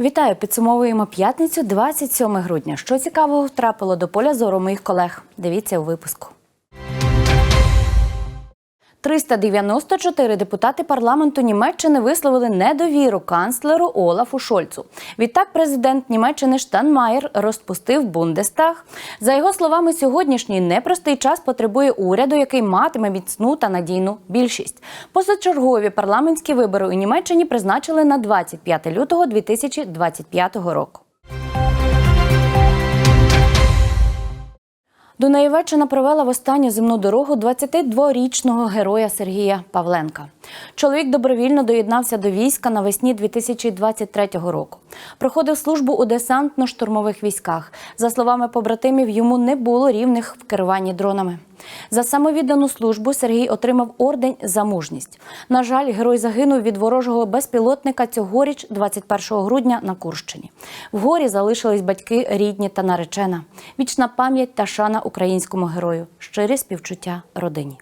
Вітаю! Підсумовуємо п'ятницю, 27 грудня. Що цікавого втрапило до поля зору моїх колег? Дивіться у випуску. 394 депутати парламенту Німеччини висловили недовіру канцлеру Олафу Шольцу. Відтак, президент Німеччини Штанмаєр розпустив Бундестаг. За його словами, сьогоднішній непростий час потребує уряду, який матиме міцну та надійну більшість. Позачергові парламентські вибори у Німеччині призначили на 25 лютого 2025 року. Дунаєвеччина провела в останню земну дорогу 22-річного героя Сергія Павленка. Чоловік добровільно доєднався до війська навесні 2023 року. Проходив службу у десантно-штурмових військах. За словами побратимів, йому не було рівних в керуванні дронами. За самовіддану службу Сергій отримав орден за мужність. На жаль, герой загинув від ворожого безпілотника цьогоріч, 21 грудня, на Курщині. В горі залишились батьки, рідні та наречена. Вічна пам'ять та шана українському герою. Щирі співчуття родині.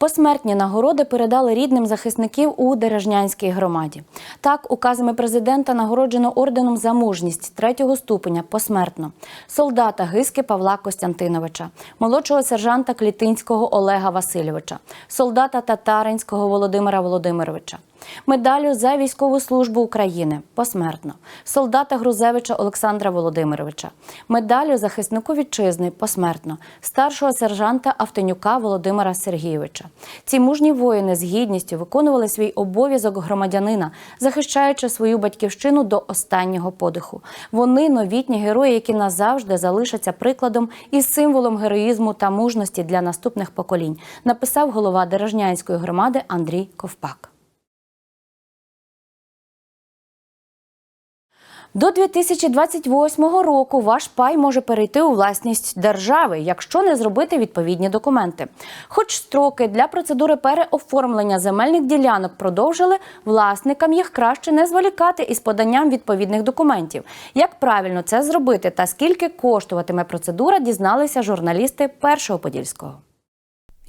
Посмертні нагороди передали рідним захисників у Дережнянській громаді. Так, указами президента нагороджено орденом за мужність третього ступеня посмертно солдата Гиски Павла Костянтиновича, молодшого сержанта Клітинського Олега Васильовича, солдата Татаринського Володимира Володимировича. Медалю за військову службу України посмертно, солдата Грузевича Олександра Володимировича, медалю захиснику вітчизни посмертно, старшого сержанта Автенюка Володимира Сергійовича. Ці мужні воїни з гідністю виконували свій обов'язок громадянина, захищаючи свою батьківщину до останнього подиху. Вони новітні герої, які назавжди залишаться прикладом і символом героїзму та мужності для наступних поколінь, написав голова Дережнянської громади Андрій Ковпак. До 2028 року ваш пай може перейти у власність держави, якщо не зробити відповідні документи. Хоч строки для процедури переоформлення земельних ділянок продовжили, власникам їх краще не зволікати із поданням відповідних документів. Як правильно це зробити та скільки коштуватиме процедура, дізналися журналісти першого подільського.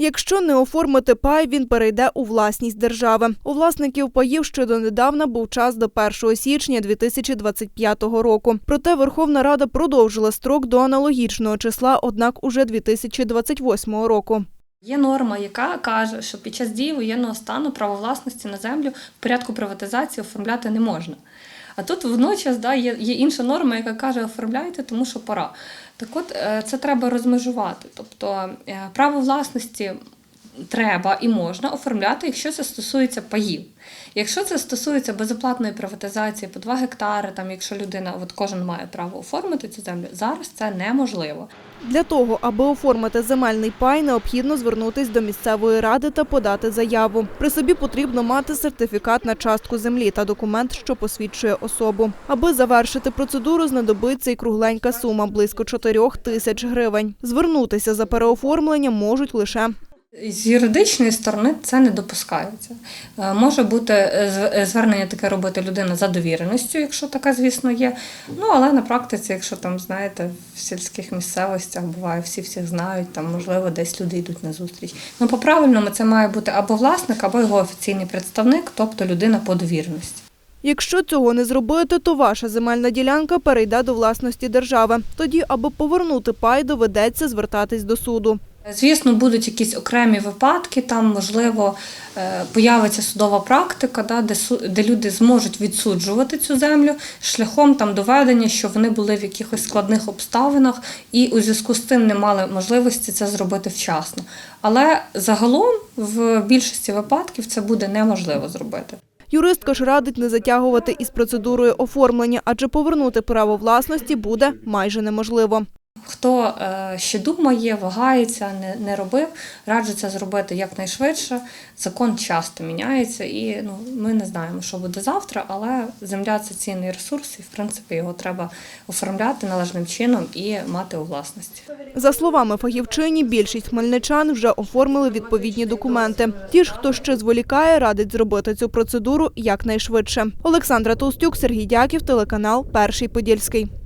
Якщо не оформити пай, він перейде у власність держави. У власників паїв ще донедавна був час до 1 січня 2025 року. Проте Верховна Рада продовжила строк до аналогічного числа, однак уже 2028 року. Є норма, яка каже, що під час дії воєнного стану право власності на землю в порядку приватизації оформляти не можна. А тут водночас да, є, є інша норма, яка каже, оформляйте, тому що пора. Так от е, це треба розмежувати. Тобто е, право власності треба і можна оформляти, якщо це стосується паїв. Якщо це стосується безоплатної приватизації по 2 гектари, там якщо людина, от кожен має право оформити цю землю, зараз це неможливо. Для того, аби оформити земельний пай, необхідно звернутися до місцевої ради та подати заяву. При собі потрібно мати сертифікат на частку землі та документ, що посвідчує особу. Аби завершити процедуру, знадобиться й кругленька сума близько 4 тисяч гривень. Звернутися за переоформленням можуть лише З юридичної сторони це не допускається. Е, Може бути е, е, звернення таке робити людина за довіреністю, якщо така, звісно, є. Ну але на практиці, якщо там знаєте, в сільських місцевостях буває, всі всіх знають, там можливо десь люди йдуть на зустріч. Ну по правильному це має бути або власник, або його офіційний представник, тобто людина по довіреності. Якщо цього не зробити, то ваша земельна ділянка перейде до власності держави. Тоді, аби повернути пай, доведеться звертатись до суду. Звісно, будуть якісь окремі випадки, там, можливо, е, появиться судова практика, де, люди зможуть відсуджувати цю землю шляхом там, доведення, що вони були в якихось складних обставинах і у зв'язку з цим не мали можливості це зробити вчасно. Але загалом в більшості випадків це буде неможливо зробити. Юристка ж радить не затягувати із процедурою оформлення, адже повернути право власності буде майже неможливо. Хто е, ще думає, вагається, не, не робив, раджу це зробити якнайшвидше. Закон часто міняється, і ну, ми не знаємо, що буде завтра, але земля це цінний ресурс, і в принципі його треба оформляти належним чином і мати у власності. За словами фахівчині, більшість хмельничан вже оформили відповідні документи. Ті ж, хто ще зволікає, радить зробити цю процедуру якнайшвидше. Олександра Толстюк, Сергій Дяків, телеканал Перший Подільський.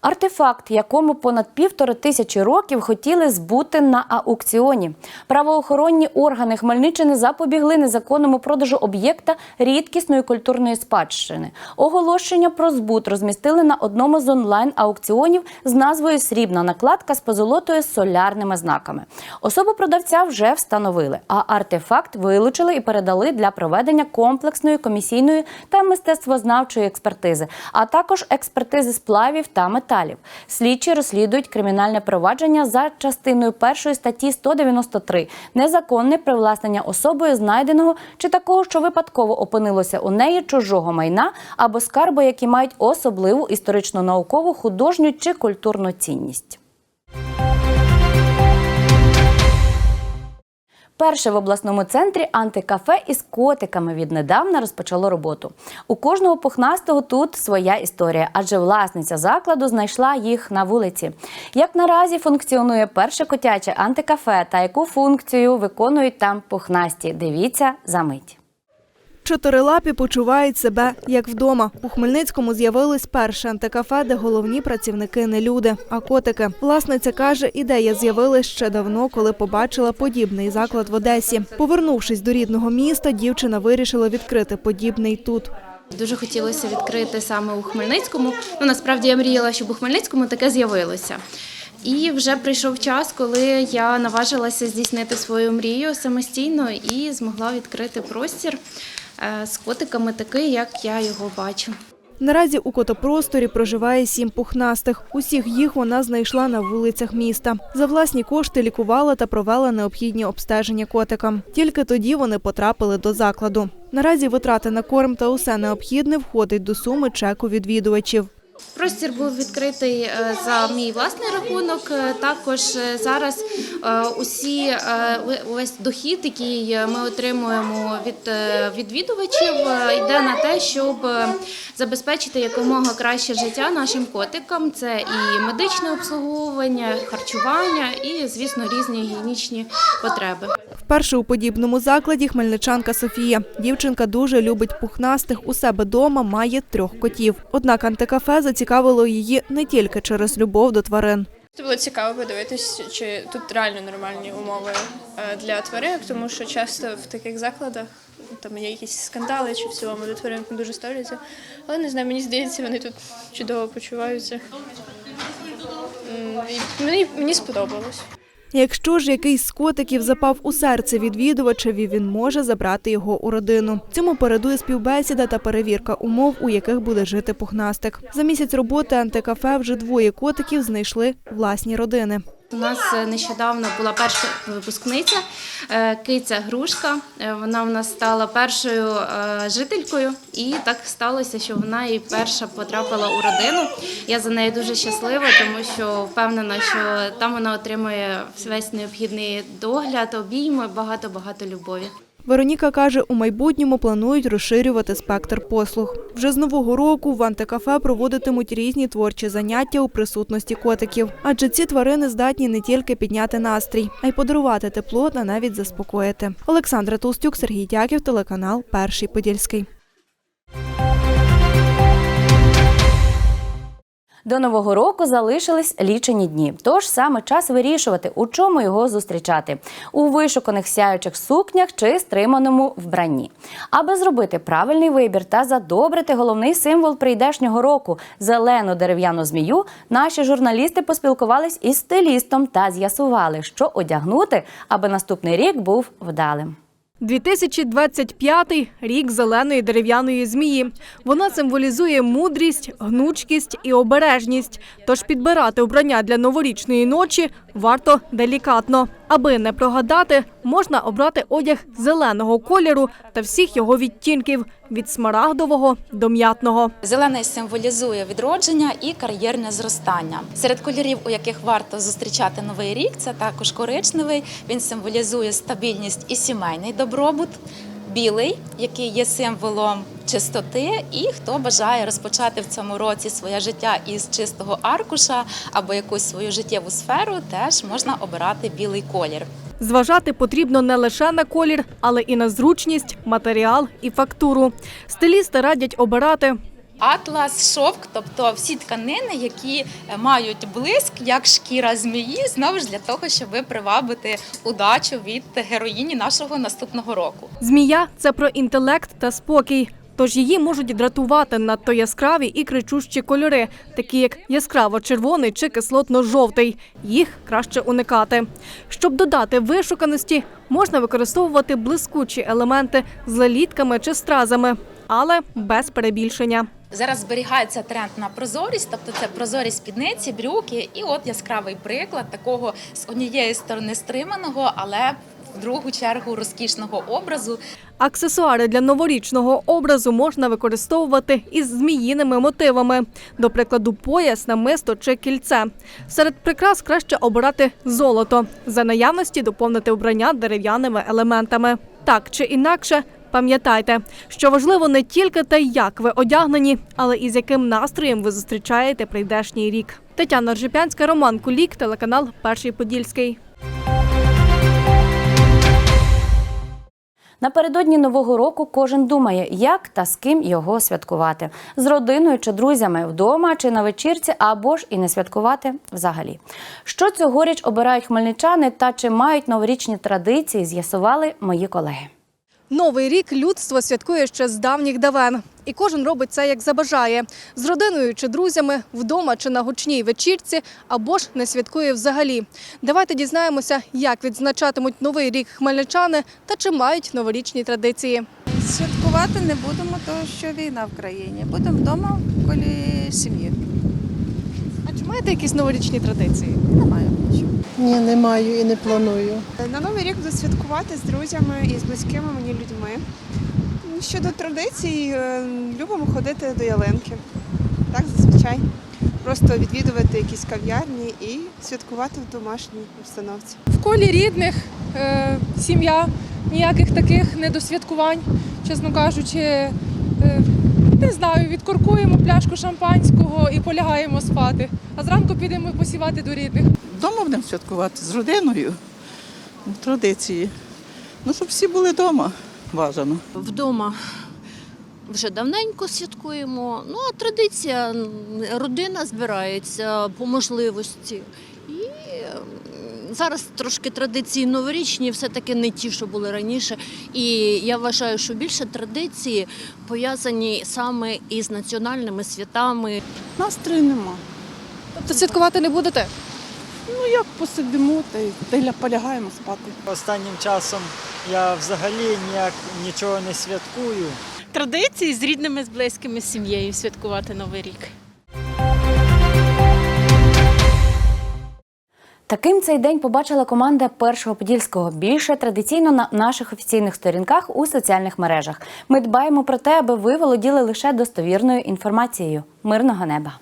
Артефакт, якому понад півтори тисячі років хотіли збути на аукціоні. Правоохоронні органи Хмельниччини запобігли незаконному продажу об'єкта рідкісної культурної спадщини. Оголошення про збут розмістили на одному з онлайн-аукціонів з назвою Срібна накладка з позолотою з солярними знаками. Особу продавця вже встановили, а артефакт вилучили і передали для проведення комплексної комісійної та мистецтвознавчої експертизи, а також експертизи сплавів та металів. Слідчі розслідують кримінальне провадження за частиною першої статті 193 незаконне привласнення особою знайденого чи такого, що випадково опинилося у неї чужого майна або скарби, які мають особливу історично наукову, художню чи культурну цінність. Перше в обласному центрі антикафе із котиками віднедавна розпочало роботу. У кожного пухнастого тут своя історія, адже власниця закладу знайшла їх на вулиці. Як наразі функціонує перше котяче антикафе та яку функцію виконують там пухнасті? Дивіться за мить. Чотирилапі почувають себе як вдома. У Хмельницькому з'явилось перше антикафе, де головні працівники не люди, а котики. Власниця каже, ідея з'явилась ще давно, коли побачила подібний заклад в Одесі. Повернувшись до рідного міста, дівчина вирішила відкрити подібний тут. Дуже хотілося відкрити саме у Хмельницькому. Ну насправді я мріяла, щоб у Хмельницькому таке з'явилося. І вже прийшов час, коли я наважилася здійснити свою мрію самостійно і змогла відкрити простір з котиками такий, як я його бачу. Наразі у котопросторі проживає сім пухнастих. Усіх їх вона знайшла на вулицях міста. За власні кошти лікувала та провела необхідні обстеження котикам. Тільки тоді вони потрапили до закладу. Наразі витрати на корм та усе необхідне входить до суми чеку відвідувачів. Простір був відкритий е, за мій власний рахунок. Е, Також е, зараз усі увесь дохід, який ми отримуємо від відвідувачів, йде на те, щоб забезпечити якомога краще життя нашим котикам. Це і медичне обслуговування, харчування, і звісно різні гігієнічні потреби. Вперше у подібному закладі хмельничанка Софія. Дівчинка дуже любить пухнастих. У себе дома має трьох котів. Однак антикафе зацікавило її не тільки через любов до тварин. Це було цікаво подивитись, чи тут реально нормальні умови е, для тваринок, тому що часто в таких закладах там є якісь скандали, чи в цілому до тваринок не дуже ставляться. Але не знаю, мені здається, вони тут чудово почуваються. Мені, мені сподобалось. Якщо ж якийсь з котиків запав у серце відвідувачеві, він може забрати його у родину. Цьому передує співбесіда та перевірка умов, у яких буде жити пухнастик. За місяць роботи антикафе вже двоє котиків знайшли власні родини. У нас е, нещодавно була перша випускниця, е, киця Грушка. Е, Вона в нас стала першою жителькою, і так сталося, що вона і перша потрапила у родину. Я за нею дуже щаслива, тому що впевнена, що там вона отримує весь необхідний догляд, обійми, багато багато любові. Вероніка каже, у майбутньому планують розширювати спектр послуг. Вже з нового року в антикафе проводитимуть різні творчі заняття у присутності котиків, адже ці тварини здатні не тільки підняти настрій, а й подарувати тепло та навіть заспокоїти. Олександра Толстюк, Сергій Дяків, телеканал Перший Подільський. До нового року залишились лічені дні. Тож саме час вирішувати, у чому його зустрічати у вишуканих сяючих сукнях чи стриманому вбранні. Аби зробити правильний вибір та задобрити головний символ прийдешнього року зелену дерев'яну змію. Наші журналісти поспілкувались із стилістом та з'ясували, що одягнути, аби наступний рік був вдалим. 2025 – рік зеленої дерев'яної змії. Вона символізує мудрість, гнучкість і обережність. Тож підбирати обрання для новорічної ночі варто делікатно. Аби не прогадати, можна обрати одяг зеленого кольору та всіх його відтінків – від смарагдового до м'ятного. Зелений символізує відродження і кар'єрне зростання. Серед кольорів, у яких варто зустрічати новий рік, це також коричневий. Він символізує стабільність і сімейний добробут. Білий, який є символом чистоти, і хто бажає розпочати в цьому році своє життя із чистого аркуша або якусь свою життєву сферу, теж можна обирати білий колір. Зважати потрібно не лише на колір, але і на зручність, матеріал і фактуру. Стилісти радять обирати Атлас, шовк, тобто всі тканини, які е, мають блиск, як шкіра змії, знову ж для того, щоб привабити удачу від героїні нашого наступного року. Змія це про інтелект та спокій. Тож її можуть дратувати надто яскраві і кричущі кольори, такі як яскраво-червоний чи кислотно-жовтий. Їх краще уникати. Щоб додати вишуканості, можна використовувати блискучі елементи з лелітками чи стразами, але без перебільшення. Зараз зберігається тренд на прозорість, тобто це прозорі спідниці, брюки, і от яскравий приклад такого з однієї сторони стриманого, але в другу чергу розкішного образу. Аксесуари для новорічного образу можна використовувати із зміїними мотивами, до прикладу, пояс, намисто чи кільце. Серед прикрас краще обирати золото, за наявності доповнити обрання дерев'яними елементами. Так чи інакше, пам'ятайте, що важливо не тільки те, як ви одягнені, але і з яким настроєм ви зустрічаєте прийдешній рік. Тетяна Ржепянська, Роман Кулік, телеканал Перший Подільський. Напередодні нового року кожен думає, як та з ким його святкувати з родиною чи друзями вдома чи на вечірці, або ж і не святкувати взагалі. Що цьогоріч обирають хмельничани та чи мають новорічні традиції, з'ясували мої колеги. Новий рік людство святкує ще з давніх давен. І кожен робить це як забажає з родиною чи друзями, вдома чи на гучній вечірці, або ж не святкує взагалі. Давайте дізнаємося, як відзначатимуть новий рік хмельничани та чи мають новорічні традиції. Святкувати не будемо, тому що війна в країні. Будемо вдома в колі сім'ї. А чи маєте якісь новорічні традиції? Немає. Ні, не маю і не планую. На новий рік буду святкувати з друзями і з близькими мені людьми. Щодо традицій, е, любимо ходити до ялинки. Так, зазвичай. Просто відвідувати якісь кав'ярні і святкувати в домашній обстановці. В колі рідних, е, сім'я, ніяких таких недосвяткувань, чесно кажучи. Е, не знаю, відкоркуємо пляшку шампанського і полягаємо спати. А зранку підемо посівати до рідних. Вдома будемо святкувати з родиною. Традиції. Ну, щоб всі були вдома, бажано. Вдома вже давненько святкуємо. Ну а традиція родина збирається по можливості. І зараз трошки традиції новорічні, все-таки не ті, що були раніше. І я вважаю, що більше традиції пов'язані саме із національними святами. Настрою нема. Тобто святкувати не будете? Ну як посидимо та й полягаємо спати. Останнім часом я взагалі ніяк нічого не святкую. Традиції з рідними, з близькими, з сім'єю святкувати новий рік. Таким цей день побачила команда першого подільського. Більше традиційно на наших офіційних сторінках у соціальних мережах. Ми дбаємо про те, аби ви володіли лише достовірною інформацією. Мирного неба.